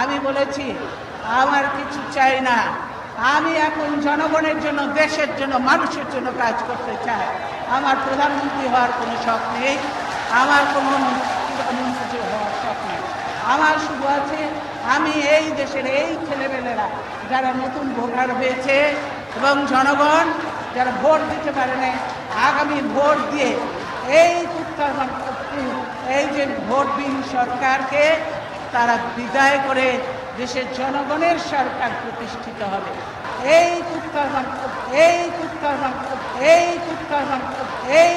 আমি বলেছি, আমার কিছু চাই না। আমি এখন জনগণের জন্য, দেশের জন্য, মানুষের জন্য কাজ করতে চাই। আমার প্রধানমন্ত্রী হওয়ার কোনো শখ নেই। আমার কোনো মন্ত্রী হওয়ার শখ নেই। আমার শুধু আছে, আমি এই দেশের এই ছেলেমেয়েরা যারা নতুন ভোটার হয়েছে এবং জনগণ যারা ভোট দিতে পারে না আগামী ভোট দিয়ে এই এই যে ভোটবিহীন সরকারকে তারা বিদায় করে দেশের জনগণের সরকার প্রতিষ্ঠিত হবে। এই উত্তরবঙ্গ এই উত্তরবঙ্গ এই উত্তরবঙ্গ এই